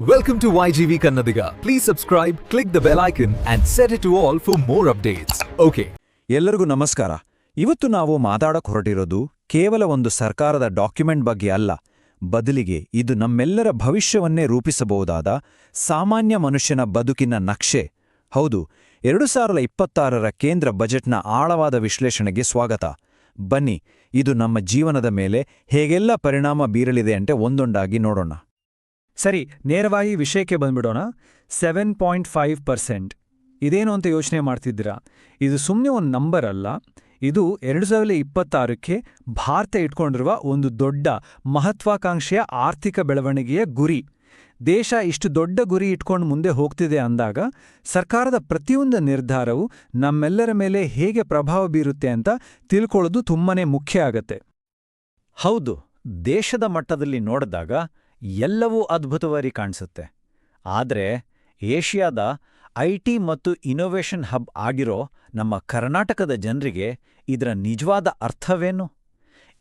Welcome to YGV Kannadiga. Please subscribe, click the bell icon, and set it to all for more updates. Okay. ಎಲ್ಲರಿಗೂ ನಮಸ್ಕಾರ ಇವತ್ತು ನಾವು ಮಾತಾಡಕ್ ಹೊರಟಿರೋದು ಕೇವಲ ಒಂದು ಸರ್ಕಾರದ ಡಾಕ್ಯುಮೆಂಟ್ ಬಗ್ಗೆ ಅಲ್ಲ ಬದಲಿಗೆ ಇದು ನಮ್ಮೆಲ್ಲರ ಭವಿಷ್ಯವನ್ನೇ ರೂಪಿಸಬಹುದಾದ ಸಾಮಾನ್ಯ ಮನುಷ್ಯನ ಬದುಕಿನ ನಕ್ಷೆ ಹೌದು ಎರಡು ಸಾವಿರದ ಇಪ್ಪತ್ತಾರರ ಕೇಂದ್ರ ಬಜೆಟ್ನ ಆಳವಾದ ವಿಶ್ಲೇಷಣೆಗೆ ಸ್ವಾಗತ ಬನ್ನಿ ಇದು ನಮ್ಮ ಜೀವನದ ಮೇಲೆ ಹೇಗೆಲ್ಲ ಪರಿಣಾಮ ಬೀರಲಿದೆ ಅಂತೆ ಒಂದೊಂದಾಗಿ ನೋಡೋಣ ಸರಿ, ನೇರವಾಗಿ ವಿಷಯಕ್ಕೆ ಬಂದ್ಬಿಡೋಣ. ಸೆವೆನ್ ಪಾಯಿಂಟ್ ಫೈವ್ ಪರ್ಸೆಂಟ್ ಇದೇನು ಅಂತ ಯೋಚನೆ ಮಾಡ್ತಿದ್ದೀರಾ? ಇದು ಸುಮ್ಮನೆ ಒಂದು ನಂಬರ್ ಅಲ್ಲ. ಇದು ಎರಡು ಸಾವಿರದ ಇಪ್ಪತ್ತಾರಕ್ಕೆ ಭಾರತ ಇಟ್ಕೊಂಡಿರುವ ಒಂದು ದೊಡ್ಡ ಮಹತ್ವಾಕಾಂಕ್ಷೆಯ ಆರ್ಥಿಕ ಬೆಳವಣಿಗೆಯ ಗುರಿ. ದೇಶ ಇಷ್ಟು ದೊಡ್ಡ ಗುರಿ ಇಟ್ಕೊಂಡು ಮುಂದೆ ಹೋಗ್ತಿದೆ ಅಂದಾಗ ಸರ್ಕಾರದ ಪ್ರತಿಯೊಂದು ನಿರ್ಧಾರವು ನಮ್ಮೆಲ್ಲರ ಮೇಲೆ ಹೇಗೆ ಪ್ರಭಾವ ಬೀರುತ್ತೆ ಅಂತ ತಿಳ್ಕೊಳ್ಳೋದು ತುಂಬಾನೇ ಮುಖ್ಯ ಆಗತ್ತೆ. ಹೌದು, ದೇಶದ ಮಟ್ಟದಲ್ಲಿ ನೋಡಿದಾಗ ಎಲ್ಲವೂ ಅದ್ಭುತವಾಗಿ ಕಾಣಿಸುತ್ತೆ. ಆದರೆ ಏಷ್ಯಾದ ಐ ಮತ್ತು ಇನೋವೇಷನ್ ಹಬ್ ಆಗಿರೋ ನಮ್ಮ ಕರ್ನಾಟಕದ ಜನರಿಗೆ ಇದರ ನಿಜವಾದ ಅರ್ಥವೇನು?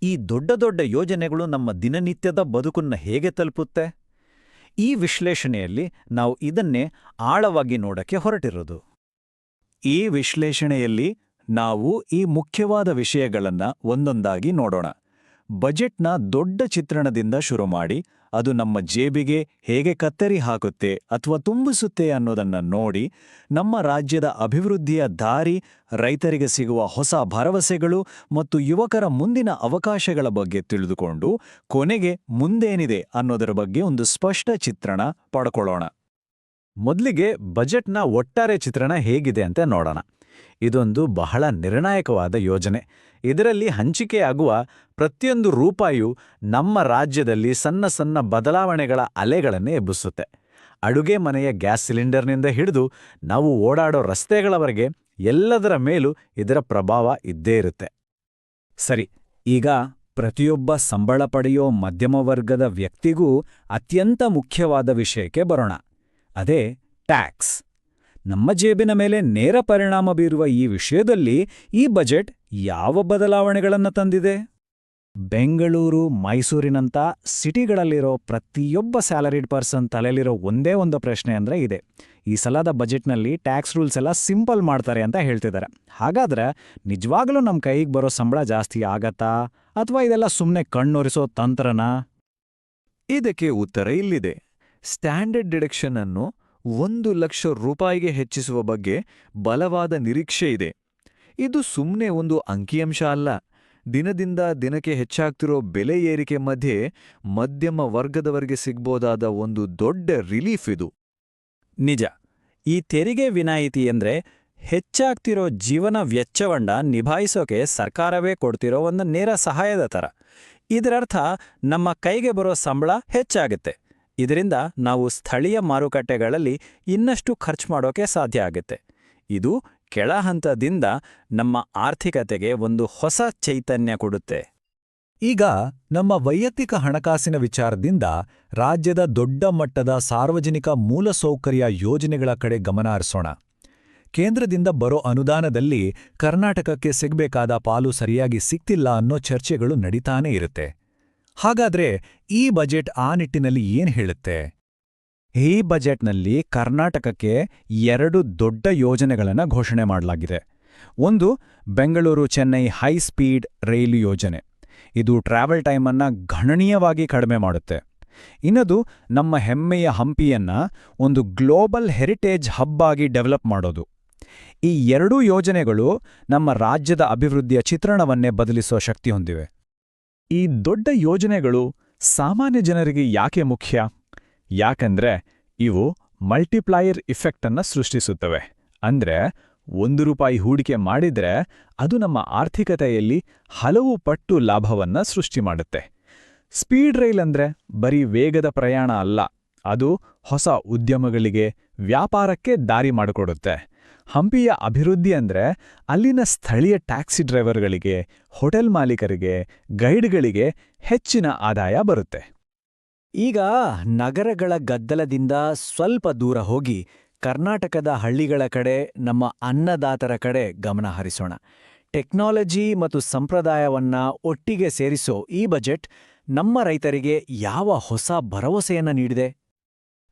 ಈ ದೊಡ್ಡ ದೊಡ್ಡ ಯೋಜನೆಗಳು ನಮ್ಮ ದಿನನಿತ್ಯದ ಬದುಕನ್ನ ಹೇಗೆ ತಲುಪುತ್ತೆ? ಈ ವಿಶ್ಲೇಷಣೆಯಲ್ಲಿ ನಾವು ಇದನ್ನೇ ಆಳವಾಗಿ ನೋಡಕ್ಕೆ ಹೊರಟಿರೋದು. ಈ ವಿಶ್ಲೇಷಣೆಯಲ್ಲಿ ನಾವು ಈ ಮುಖ್ಯವಾದ ವಿಷಯಗಳನ್ನ ಒಂದೊಂದಾಗಿ ನೋಡೋಣ. ಬಜೆಟ್ನ ದೊಡ್ಡ ಚಿತ್ರಣದಿಂದ ಶುರು ಮಾಡಿ ಅದು ನಮ್ಮ ಜೇಬಿಗೆ ಹೇಗೆ ಕತ್ತರಿ ಹಾಕುತ್ತೆ ಅಥವಾ ತುಂಬಿಸುತ್ತೆ ಅನ್ನೋದನ್ನ ನೋಡಿ ನಮ್ಮ ರಾಜ್ಯದ ಅಭಿವೃದ್ಧಿಯ ದಾರಿ, ರೈತರಿಗೆ ಸಿಗುವ ಹೊಸ ಭರವಸೆಗಳು ಮತ್ತು ಯುವಕರ ಮುಂದಿನ ಅವಕಾಶಗಳ ಬಗ್ಗೆ ತಿಳಿದುಕೊಂಡು ಕೊನೆಗೆ ಮುಂದೇನಿದೆ ಅನ್ನೋದರ ಬಗ್ಗೆ ಒಂದು ಸ್ಪಷ್ಟ ಚಿತ್ರಣ ಪಡ್ಕೊಳ್ಳೋಣ. ಮೊದಲಿಗೆ ಬಜೆಟ್ನ ಒಟ್ಟಾರೆ ಚಿತ್ರಣ ಹೇಗಿದೆ ಅಂತ ನೋಡೋಣ. ಇದೊಂದು ಬಹಳ ನಿರ್ಣಾಯಕವಾದ ಯೋಜನೆ. ಇದರಲ್ಲಿ ಹಂಚಿಕೆಯಾಗುವ ಪ್ರತಿಯೊಂದು ರೂಪಾಯು ನಮ್ಮ ರಾಜ್ಯದಲ್ಲಿ ಸಣ್ಣ ಸಣ್ಣ ಬದಲಾವಣೆಗಳ ಅಲೆಗಳನ್ನೇ ಎಬ್ಬಿಸುತ್ತೆ. ಅಡುಗೆ ಮನೆಯ ಗ್ಯಾಸ್ ಸಿಲಿಂಡರ್ನಿಂದ ಹಿಡಿದು ನಾವು ಓಡಾಡೋ ರಸ್ತೆಗಳವರೆಗೆ ಎಲ್ಲದರ ಮೇಲೂ ಇದರ ಪ್ರಭಾವ ಇದ್ದೇ ಇರುತ್ತೆ. ಸರಿ, ಈಗ ಪ್ರತಿಯೊಬ್ಬ ಸಂಬಳ ಪಡೆಯೋ ಮಧ್ಯಮ ವರ್ಗದ ವ್ಯಕ್ತಿಗೂ ಅತ್ಯಂತ ಮುಖ್ಯವಾದ ವಿಷಯಕ್ಕೆ ಬರೋಣ. ಅದೇ ಟ್ಯಾಕ್ಸ್. ನಮ್ಮ ಜೇಬಿನ ಮೇಲೆ ನೇರ ಪರಿಣಾಮ ಬೀರುವ ಈ ವಿಷಯದಲ್ಲಿ ಈ ಬಜೆಟ್ ಯಾವ ಬದಲಾವಣೆಗಳನ್ನು ತಂದಿದೆ? ಬೆಂಗಳೂರು, ಮೈಸೂರಿನಂಥ ಸಿಟಿಗಳಲ್ಲಿರೋ ಪ್ರತಿಯೊಬ್ಬ ಸ್ಯಾಲರಿಡ್ ಪರ್ಸನ್ ತಲೆಯಲ್ಲಿರೋ ಒಂದೇ ಒಂದು ಪ್ರಶ್ನೆ ಅಂದ್ರೆ ಇದೆ. ಈ ಸಲದ ಬಜೆಟ್ನಲ್ಲಿ ಟ್ಯಾಕ್ಸ್ ರೂಲ್ಸ್ ಎಲ್ಲ ಸಿಂಪಲ್ ಮಾಡ್ತಾರೆ ಅಂತ ಹೇಳ್ತಿದ್ದಾರೆ. ಹಾಗಾದ್ರೆ ನಿಜವಾಗ್ಲೂ ನಮ್ಮ ಕೈಗೆ ಬರೋ ಸಂಬಳ ಜಾಸ್ತಿ ಆಗತ್ತಾ? ಅಥವಾ ಇದೆಲ್ಲ ಸುಮ್ಮನೆ ಕಣ್ಣೊರೆಸೋ ತಂತ್ರನಾ? ಇದಕ್ಕೆ ಉತ್ತರ ಇಲ್ಲಿದೆ. ಸ್ಟ್ಯಾಂಡರ್ಡ್ ಡಿಡಕ್ಷನ್ ಅನ್ನು ಒಂದು ಲಕ್ಷ ರೂಪಾಯಿಗೆ ಹೆಚ್ಚಿಸುವ ಬಗ್ಗೆ ಬಲವಾದ ನಿರೀಕ್ಷೆ ಇದೆ. ಇದು ಸುಮ್ಮನೆ ಒಂದು ಅಂಕಿಅಂಶ ಅಲ್ಲ. ದಿನದಿಂದ ದಿನಕ್ಕೆ ಹೆಚ್ಚಾಗ್ತಿರೋ ಬೆಲೆ ಏರಿಕೆ ಮಧ್ಯೆ ಮಧ್ಯಮ ವರ್ಗದವರಿಗೆ ಸಿಗ್ಬೋದಾದ ಒಂದು ದೊಡ್ಡ ರಿಲೀಫ್ ಇದು. ನಿಜ. ಈ ತೆರಿಗೆ ವಿನಾಯಿತಿ ಎಂದ್ರೆ ಹೆಚ್ಚಾಗ್ತಿರೋ ಜೀವನ ವೆಚ್ಚವನ್ನ ನಿಭಾಯಿಸೋಕೆ ಸರ್ಕಾರವೇ ಕೊಡ್ತಿರೋ ಒಂದು ನೇರ ಸಹಾಯದ ಥರ. ಇದರರ್ಥ ನಮ್ಮ ಕೈಗೆ ಬರೋ ಸಂಬಳ ಹೆಚ್ಚಾಗುತ್ತೆ. ಇದರಿಂದ ನಾವು ಸ್ಥಳೀಯ ಮಾರುಕಟ್ಟೆಗಳಲ್ಲಿ ಇನ್ನಷ್ಟು ಖರ್ಚು ಮಾಡೋಕೆ ಸಾಧ್ಯ ಆಗುತ್ತೆ. ಇದು ಕೆಳ ಹಂತದಿಂದ ನಮ್ಮ ಆರ್ಥಿಕತೆಗೆ ಒಂದು ಹೊಸ ಚೈತನ್ಯ ಕೊಡುತ್ತೆ. ಈಗ ನಮ್ಮ ವೈಯಕ್ತಿಕ ಹಣಕಾಸಿನ ವಿಚಾರದಿಂದ ರಾಜ್ಯದ ದೊಡ್ಡ ಮಟ್ಟದ ಸಾರ್ವಜನಿಕ ಮೂಲಸೌಕರ್ಯ ಯೋಜನೆಗಳ ಕಡೆ ಗಮನ ಹರಿಸೋಣ. ಕೇಂದ್ರದಿಂದ ಬರೋ ಅನುದಾನದಲ್ಲಿ ಕರ್ನಾಟಕಕ್ಕೆ ಸಿಗಬೇಕಾದ ಪಾಲು ಸರಿಯಾಗಿ ಸಿಕ್ತಿಲ್ಲ ಅನ್ನೋ ಚರ್ಚೆಗಳು ನಡೀತಾನೇ ಇರುತ್ತೆ. ಹಾಗಾದ್ರೆ ಈ ಬಜೆಟ್ ಆ ನಿಟ್ಟಿನಲ್ಲಿ ಏನ್ ಹೇಳುತ್ತೆ? ಈ ಬಜೆಟ್ನಲ್ಲಿ ಕರ್ನಾಟಕಕ್ಕೆ ಎರಡು ದೊಡ್ಡ ಯೋಜನೆಗಳನ್ನು ಘೋಷಣೆ ಮಾಡಲಾಗಿದೆ. ಒಂದು ಬೆಂಗಳೂರು ಚೆನ್ನೈ ಹೈ ಸ್ಪೀಡ್ ರೈಲು ಯೋಜನೆ. ಇದು ಟ್ರಾವೆಲ್ ಟೈಮನ್ನು ಗಣನೀಯವಾಗಿ ಕಡಿಮೆ ಮಾಡುತ್ತೆ. ಇನ್ನದು ನಮ್ಮ ಹೆಮ್ಮೆಯ ಹಂಪಿಯನ್ನ ಒಂದು ಗ್ಲೋಬಲ್ ಹೆರಿಟೇಜ್ ಹಬ್ ಆಗಿ ಡೆವಲಪ್ ಮಾಡೋದು. ಈ ಎರಡೂ ಯೋಜನೆಗಳು ನಮ್ಮ ರಾಜ್ಯದ ಅಭಿವೃದ್ಧಿಯ ಚಿತ್ರಣವನ್ನೇ ಬದಲಿಸೋ ಶಕ್ತಿ ಹೊಂದಿವೆ. ಈ ದೊಡ್ಡ ಯೋಜನೆಗಳು ಸಾಮಾನ್ಯ ಜನರಿಗೆ ಯಾಕೆ ಮುಖ್ಯ? ಯಾಕಂದ್ರೆ ಇವು ಮಲ್ಟಿಪ್ಲಾಯರ್ ಇಫೆಕ್ಟ್ ಅನ್ನ ಸೃಷ್ಟಿಸುತ್ತವೆ. ಅಂದ್ರೆ ಒಂದು ರೂಪಾಯಿ ಹೂಡಿಕೆ ಮಾಡಿದ್ರೆ ಅದು ನಮ್ಮ ಆರ್ಥಿಕತೆಯಲ್ಲಿ ಹಲವು ಪಟ್ಟು ಲಾಭವನ್ನ ಸೃಷ್ಟಿ ಮಾಡುತ್ತೆ. ಸ್ಪೀಡ್ ರೈಲ್ ಅಂದ್ರೆ ಬರೀ ವೇಗದ ಪ್ರಯಾಣ ಅಲ್ಲ, ಅದು ಹೊಸ ಉದ್ಯಮಗಳಿಗೆ ವ್ಯಾಪಾರಕ್ಕೆ ದಾರಿ ಮಾಡಿಕೊಡುತ್ತೆ. ಹಂಪಿಯ ಅಭಿವೃದ್ಧಿ ಅಂದ್ರೆ ಅಲ್ಲಿನ ಸ್ಥಳೀಯ ಟ್ಯಾಕ್ಸಿ ಡ್ರೈವರ್ಗಳಿಗೆ, ಹೋಟೆಲ್ ಮಾಲೀಕರಿಗೆ, ಗೈಡ್ಗಳಿಗೆ ಹೆಚ್ಚಿನ ಆದಾಯ ಬರುತ್ತೆ. ಈಗ ನಗರಗಳ ಗದ್ದಲದಿಂದ ಸ್ವಲ್ಪ ದೂರ ಹೋಗಿ ಕರ್ನಾಟಕದ ಹಳ್ಳಿಗಳ ಕಡೆ ನಮ್ಮ ಅನ್ನದಾತರ ಕಡೆ ಗಮನ ಹರಿಸೋಣ. ಟೆಕ್ನಾಲಜಿ ಮತ್ತು ಸಂಪ್ರದಾಯವನ್ನ ಒಟ್ಟಿಗೆ ಸೇರಿಸೋ ಈ ಬಜೆಟ್ ನಮ್ಮ ರೈತರಿಗೆ ಯಾವ ಹೊಸ ಭರವಸೆಯನ್ನು ನೀಡಿದೆ?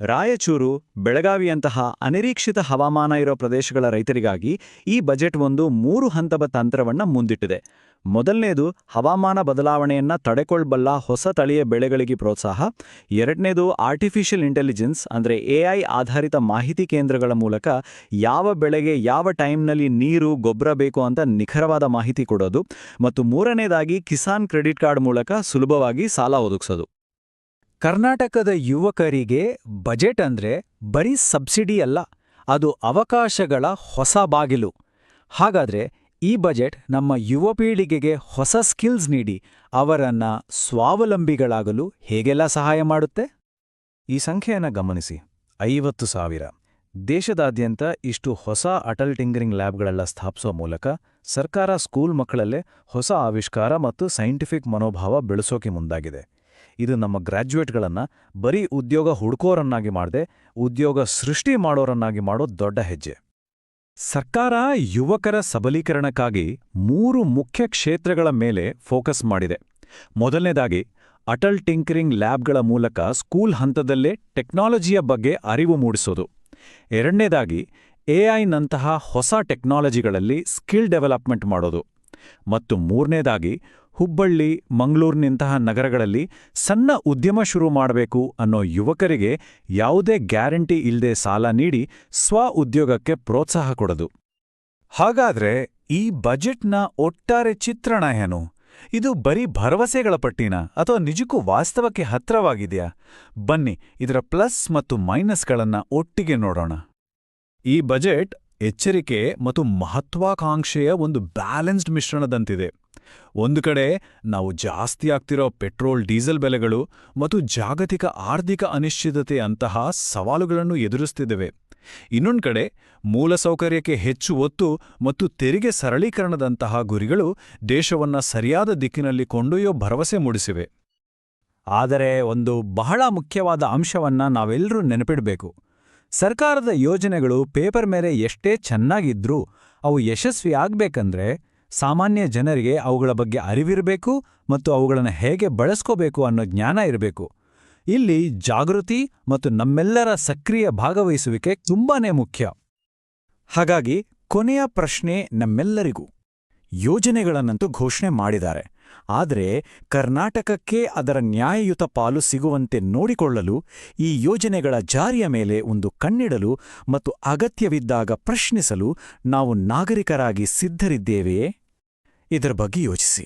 ರಾಯಚೂರು, ಬೆಳಗಾವಿಯಂತಹ ಅನಿರೀಕ್ಷಿತ ಹವಾಮಾನ ಇರೋ ಪ್ರದೇಶಗಳ ರೈತರಿಗಾಗಿ ಈ ಬಜೆಟ್ ಒಂದು ಮೂರು ಹಂತದ ತಂತ್ರವನ್ನ ಮುಂದಿಟ್ಟಿದೆ. ಮೊದಲನೇದು ಹವಾಮಾನ ಬದಲಾವಣೆಯನ್ನ ತಡೆಕೊಳ್ಬಲ್ಲ ಹೊಸ ತಳಿಯ ಬೆಳೆಗಳಿಗೆ ಪ್ರೋತ್ಸಾಹ. ಎರಡನೇದು ಆರ್ಟಿಫಿಷಿಯಲ್ ಇಂಟೆಲಿಜೆನ್ಸ್ ಅಂದ್ರೆ ಎಐ ಆಧಾರಿತ ಮಾಹಿತಿ ಕೇಂದ್ರಗಳ ಮೂಲಕ ಯಾವ ಬೆಳೆಗೆ ಯಾವ ಟೈಮ್ನಲ್ಲಿ ನೀರು, ಗೊಬ್ಬರ ಬೇಕು ಅಂತ ನಿಖರವಾದ ಮಾಹಿತಿ ಕೊಡೋದು. ಮತ್ತು ಮೂರನೇದಾಗಿ ಕಿಸಾನ್ ಕ್ರೆಡಿಟ್ ಕಾರ್ಡ್ ಮೂಲಕ ಸುಲಭವಾಗಿ ಸಾಲ ಒದಗಿಸೋದು. ಕರ್ನಾಟಕದ ಯುವಕರಿಗೆ ಬಜೆಟ್ ಅಂದ್ರೆ ಬರೀ ಸಬ್ಸಿಡಿ ಅಲ್ಲ, ಅದು ಅವಕಾಶಗಳ ಹೊಸ ಬಾಗಿಲು. ಹಾಗಾದ್ರೆ ಈ ಬಜೆಟ್ ನಮ್ಮ ಯುವ ಪೀಳಿಗೆಗೆ ಹೊಸ ಸ್ಕಿಲ್ಸ್ ನೀಡಿ, ಅವರನ್ನ ಸ್ವಾವಲಂಬಿಗಳಾಗಲು ಹೇಗೆಲ್ಲ ಸಹಾಯ ಮಾಡುತ್ತೆ? ಈ ಸಂಖ್ಯೆಯನ್ನು ಗಮನಿಸಿ. ಐವತ್ತು ಸಾವಿರ. ದೇಶದಾದ್ಯಂತ ಇಷ್ಟು ಹೊಸ ಅಟಲ್ ಟಿಂಗರಿಂಗ್ ಲ್ಯಾಬ್ಗಳೆಲ್ಲ ಸ್ಥಾಪಿಸುವ ಮೂಲಕ ಸರ್ಕಾರ ಸ್ಕೂಲ್ ಮಕ್ಕಳಲ್ಲೇ ಹೊಸ ಆವಿಷ್ಕಾರ ಮತ್ತು ಸೈಂಟಿಫಿಕ್ ಮನೋಭಾವ ಬೆಳೆಸೋಕೆ ಮುಂದಾಗಿದೆ. ಇದು ನಮ್ಮ ಗ್ರ್ಯಾಜುಯೇಟ್ಗಳನ್ನು ಬರೀ ಉದ್ಯೋಗ ಹುಡುಕೋರನ್ನಾಗಿ ಮಾಡದೆ, ಉದ್ಯೋಗ ಸೃಷ್ಟಿ ಮಾಡೋರನ್ನಾಗಿ ಮಾಡೋ ದೊಡ್ಡ ಹೆಜ್ಜೆ. ಸರ್ಕಾರ ಯುವಕರ ಸಬಲೀಕರಣಕ್ಕಾಗಿ ಮೂರು ಮುಖ್ಯ ಕ್ಷೇತ್ರಗಳ ಮೇಲೆ ಫೋಕಸ್ ಮಾಡಿದೆ. ಮೊದಲನೇದಾಗಿ, ಅಟಲ್ ಟಿಂಕರಿಂಗ್ ಲ್ಯಾಬ್ಗಳ ಮೂಲಕ ಸ್ಕೂಲ್ ಹಂತದಲ್ಲೇ ಟೆಕ್ನಾಲಜಿಯ ಬಗ್ಗೆ ಅರಿವು ಮೂಡಿಸೋದು. ಎರಡನೇದಾಗಿ ಎಐನಂತಹ ಹೊಸ ಟೆಕ್ನಾಲಜಿಗಳಲ್ಲಿ ಸ್ಕಿಲ್ ಡೆವಲಪ್ಮೆಂಟ್ ಮಾಡೋದು. ಮತ್ತು ಮೂರನೇದಾಗಿ ಹುಬ್ಬಳ್ಳಿ, ಮಂಗಳೂರಿನಂತಹ ನಗರಗಳಲ್ಲಿ ಸಣ್ಣ ಉದ್ಯಮ ಶುರು ಮಾಡಬೇಕು ಅನ್ನೋ ಯುವಕರಿಗೆ ಯಾವುದೇ ಗ್ಯಾರಂಟಿ ಇಲ್ಲದೆ ಸಾಲ ನೀಡಿ ಸ್ವ ಉದ್ಯೋಗಕ್ಕೆ ಪ್ರೋತ್ಸಾಹ ಕೊಡೋದು. ಹಾಗಾದ್ರೆ ಈ ಬಜೆಟ್ನ ಒಟ್ಟಾರೆ ಚಿತ್ರಣ ಏನು? ಇದು ಬರೀ ಭರವಸೆಗಳ ಪಟ್ಟಿನ? ಅಥವಾ ನಿಜಕ್ಕೂ ವಾಸ್ತವಕ್ಕೆ ಹತ್ರವಾಗಿದೆಯಾ? ಬನ್ನಿ, ಇದರ ಪ್ಲಸ್ ಮತ್ತು ಮೈನಸ್ಗಳನ್ನ ಒಟ್ಟಿಗೆ ನೋಡೋಣ. ಈ ಬಜೆಟ್ ಎಚ್ಚರಿಕೆ ಮತ್ತು ಮಹತ್ವಾಕಾಂಕ್ಷೆಯ ಒಂದು ಬ್ಯಾಲೆನ್ಸ್ಡ್ ಮಿಶ್ರಣದಂತಿದೆ. ಒಂದು ಕಡೆ ನಾವು ಜಾಸ್ತಿ ಆಗ್ತಿರೋ ಪೆಟ್ರೋಲ್, ಡೀಸೆಲ್ ಬೆಲೆಗಳು ಮತ್ತು ಜಾಗತಿಕ ಆರ್ಥಿಕ ಅನಿಶ್ಚಿತತೆ ಅಂತಹ ಸವಾಲುಗಳನ್ನು ಎದುರಿಸ್ತಿದ್ದೇವೆ. ಇನ್ನೊಂದು ಕಡೆ ಮೂಲಸೌಕರ್ಯಕ್ಕೆ ಹೆಚ್ಚು ಒತ್ತು ಮತ್ತು ತೆರಿಗೆ ಸರಳೀಕರಣದಂತಹ ಗುರಿಗಳು ದೇಶವನ್ನ ಸರಿಯಾದ ದಿಕ್ಕಿನಲ್ಲಿ ಕೊಂಡೊಯ್ಯೋ ಭರವಸೆ ಮೂಡಿಸಿವೆ. ಆದರೆ ಒಂದು ಬಹಳ ಮುಖ್ಯವಾದ ಅಂಶವನ್ನ ನಾವೆಲ್ಲರೂ ನೆನಪಿಡಬೇಕು. ಸರ್ಕಾರದ ಯೋಜನೆಗಳು ಪೇಪರ್ ಮೇಲೆ ಎಷ್ಟೇ ಚೆನ್ನಾಗಿದ್ರೂ ಅವು ಯಶಸ್ವಿ ಆಗ್ಬೇಕಂದ್ರೆ ಸಾಮಾನ್ಯ ಜನರಿಗೆ ಅವುಗಳ ಬಗ್ಗೆ ಅರಿವಿರಬೇಕು ಮತ್ತು ಅವುಗಳನ್ನು ಹೇಗೆ ಬಳಸ್ಕೋಬೇಕು ಅನ್ನೋ ಜ್ಞಾನ ಇರಬೇಕು. ಇಲ್ಲಿ ಜಾಗೃತಿ ಮತ್ತು ನಮ್ಮೆಲ್ಲರ ಸಕ್ರಿಯ ಭಾಗವಹಿಸುವಿಕೆ ತುಂಬಾನೇ ಮುಖ್ಯ. ಹಾಗಾಗಿ ಕೊನೆಯ ಪ್ರಶ್ನೆ ನಮ್ಮೆಲ್ಲರಿಗೂ. ಯೋಜನೆಗಳನ್ನಂತೂ ಘೋಷಣೆ ಮಾಡಿದ್ದಾರೆ. ಆದರೆ ಕರ್ನಾಟಕಕ್ಕೆ ಅದರ ನ್ಯಾಯಯುತ ಪಾಲು ಸಿಗುವಂತೆ ನೋಡಿಕೊಳ್ಳಲು ಈ ಯೋಜನೆಗಳ ಜಾರಿಯ ಮೇಲೆ ಒಂದು ಕಣ್ಣಿಡಲು ಮತ್ತು ಅಗತ್ಯವಿದ್ದಾಗ ಪ್ರಶ್ನಿಸಲು ನಾವು ನಾಗರಿಕರಾಗಿ ಸಿದ್ಧರಿದ್ದೇವೆಯೇ? ಇದರ ಬಗ್ಗೆ ಯೋಚಿಸಿ